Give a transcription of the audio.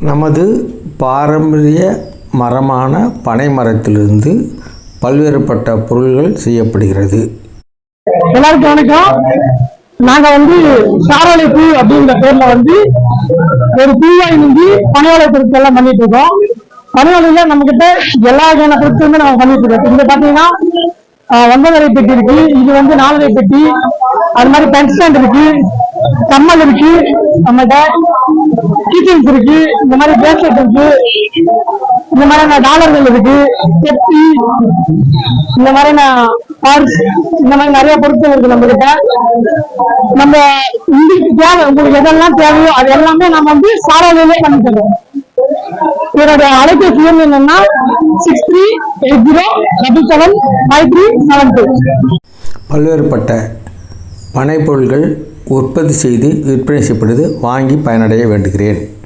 நமது பாரம்பரிய மரமான பனை மரத்திலிருந்து பல்வேறுபட்ட பொருள்கள் செய்யப்படுகிறது. எல்லாருக்கும் வணக்கம். நாங்க வந்து சாரோலை பூ அப்படின்ற பேர்ல வந்து ஒரு பூவாய் நின்று பனையோலை பொருட்கள் எல்லாம் பண்ணிட்டு இருக்கோம். பனையோலையில நம்ம கிட்ட எல்லா வகையான பொருட்களுமே நம்ம பண்ணிட்டு இருக்கோம். இங்க பாத்தீங்கன்னா ஆஹ், ஒன்பதரை பெட்டி இருக்கு. இது வந்து நாலரை பெட்டி. அது மாதிரி பென்ஸ்டாண்ட் இருக்கு. கம்மல் இருக்கு. நம்மகிட்ட கீச்சன்ஸ் இருக்கு இந்த மாதிரி பிரேஸ்லெட் இருக்கு இந்த மாதிரியான டாலர்கள் இருக்கு பெட்டி இந்த மாதிரியான பார்ட்ஸ் இந்த மாதிரி நிறைய பொருட்கள் இருக்கு நம்ம கிட்ட நம்ம உங்களுக்கு தேவை உங்களுக்கு எதெல்லாம் தேவையோ அது எல்லாமே நம்ம வந்து சாராவிலே பண்ணி தரோம் இதோட அலைபேசி எண் என்னன்னா six three eight zero double seven five three seven two பல்வேறுபட்ட பனைப்பொருள்கள் உற்பத்தி செய்து விற்பனை செய்யப்படுது. வாங்கி பயனடைய வேண்டுகிறேன்.